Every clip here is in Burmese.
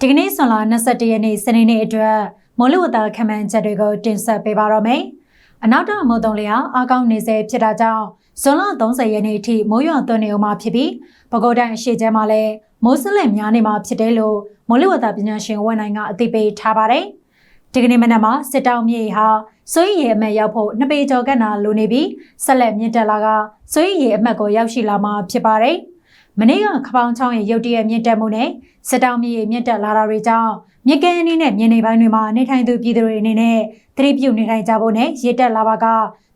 ဒီကနေ့ဆွန်လာ21ရက်နေ့စနေနေ့အတွက်မိုးလေဝသခန့်မှန်းချက်တွေကိုတင်ဆက်ပေးပါတော့မယ်။အနောက်တောင်မုတ်တုံလျာအားကောင်းနေစေဖြစ်တာကြောင့်ဇွန်လ30ရက်နေ့အထိမိုးရွာသွန်းနေအောင်မှာဖြစ်ပြီးပဲခူးတိုင်းအရှိချဲမှာလည်းမိုးစလင်များနေမှာဖြစ်တယ်လို့မိုးလေဝသပညာရှင်ဝန်နိုင်ကအသိပေးထားပါတယ်။ဒီကနေ့မနက်မှာစစ်တောင်းမြေဟာစိုးရိမ်ရေအမှတ်ရောက်ဖို့နှစ်ပေကျော်ကန့်နာလိုနေပြီးဆက်လက်မြင့်တက်လာကစိုးရိမ်ရေအမှတ်ကိုရောက်ရှိလာမှာဖြစ်ပါတယ်။ မနေ့ကခပောင်းချောင်းရဲ့ရုတ်တရက်မြင့်တက်မှုနဲ့စစ်တောင်းမြေမြင့်တက်လာတာတွေကြောင့်မြစ်ကမ်းအင်းနဲ့မြင်းနေပိုင်းတွေမှာနေထိုင်သူပြည်သူတွေအနေနဲ့သတိပြုနေထိုင်ကြဖို့နဲ့ရေတက်လာပါက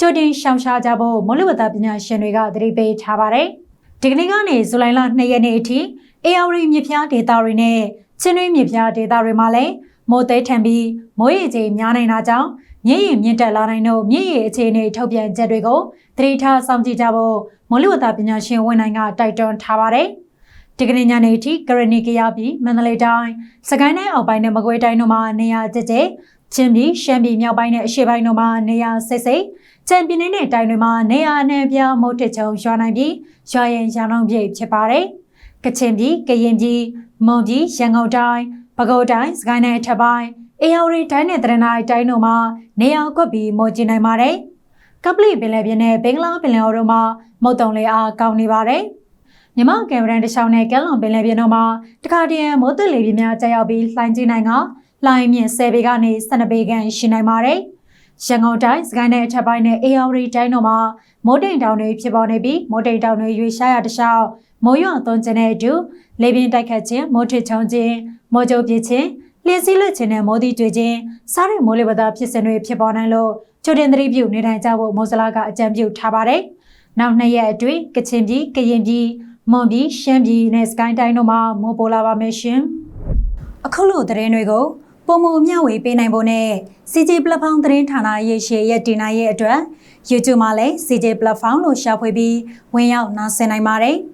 ကြိုတင်ရှောင်ရှားကြဖို့မိုးလေဝသပညာရှင်တွေကသတိပေးထားပါတယ်။ဒီကနေ့ကနေဇူလိုင်လ2ရက်နေ့အထိအေယာဝတီမြစ်ဖျားဒေသတွေနဲ့ချင်းတွင်းမြစ်ဖျားဒေသတွေမှာလည်းမိုးသေးထန်ပြီးမိုးရေချိန်များနိုင်တာကြောင့် မြစ်ရင်မြင့်တက်လာနိုင်တော့မြစ်ရေအခြေအနေထုတ်ပြန်ချက်တွေကိုသတိထားစောင့်ကြည့်ကြဖို့မိုးလေဝသပညာရှင်ဝန်နိုင်ကတိုက်တွန်းထားပါတယ်။ဒီကနေ့ညနေအထိကရဏီကရပြည်မန္တလေးတိုင်းစကိုင်းတိုင်းအောက်ပိုင်းနဲ့မကွေးတိုင်းတို့မှာနေရာကျကျချင်းပြည်ရှမ်းပြည်မြောက်ပိုင်းနဲ့အရှေ့ပိုင်းတို့မှာနေရာစိတ်စိတ်ကြံပြည်နယ်နဲ့တိုင်းတွေမှာနေရာအနှံ့ပြားမိုးထစ်ချုံရွာနိုင်ပြီးရွာရင်ရောင်လုံးပြည့်ဖြစ်ပါတယ်။ကချင်ပြည်ကရင်ပြည်မွန်ပြည်ရန်ကုန်တိုင်းပဲခူးတိုင်းစကိုင်းတိုင်းအထက်ပိုင်း အေရဝတီတိုင်းနဲ့တရနိုင်တိုင်းတို့မှာနေရာကွက်ပြီးမိုးကျနေပါတယ်။ကပလီပင်လယ်ပြင်နဲ့ဘင်္ဂလားပင်လယ်အော်တို့မှာမုတ်တုံလေအားကောင်းနေပါတယ်။မြမကင်မရန်တချောင်းနဲ့ကဲလွန်ပင်လယ်ပြင်တို့မှာတခါတည်းမိုးသွလေပြင်းများကြာရောက်ပြီးလှိုင်းကြီးနိုင်ကလှိုင်းမြင့်10ပေကနေ12ပေခန့်ရှိနိုင်ပါတယ်။ရန်ကုန်တိုင်းစကိုင်းနယ်အထက်ပိုင်းနဲ့အေရဝတီတိုင်းတို့မှာမိုးတိမ်တောင်တွေဖြစ်ပေါ်နေပြီးမိုးတိမ်တောင်တွေရွေရှားရတခြားမိုးရွာသွန်းခြင်းတဲ့အတူလေပြင်းတိုက်ခတ်ခြင်းမိုးထစ်ချုံခြင်းမိုးကြိုးပြခြင်း လျှက်စီးလွတ်ခြင်းနဲ့မိုးသီးကြွေခြင်းစားတဲ့မိုးလေဝသဖြစ်စဉ်တွေဖြစ်ပေါ်နိုင်လို့ချိုတင်သတိပြုနေထိုင်ကြဖို့မိုးစလာကအကြံပြုထားပါတယ်။နောက်နှစ်ရက်အတွင်းကချင်ပြည်ကရင်ပြည်မွန်ပြည်ရှမ်းပြည်နဲ့စကိုင်းတိုင်းတို့မှာမိုးပေါ်လာပါမယ်ရှင်။အခုလိုသတင်းတွေကိုပုံမမျှဝေပေးနိုင်ဖို့နဲ့ CJ Platform သတင်းဌာနရဲ့ရှေ့ရက်တင်နိုင်ရဲ့အတွက် YouTube မှာလည်း CJ Platform လို့ရှာဖွေပြီးဝင်ရောက်နားဆင်နိုင်ပါတယ်။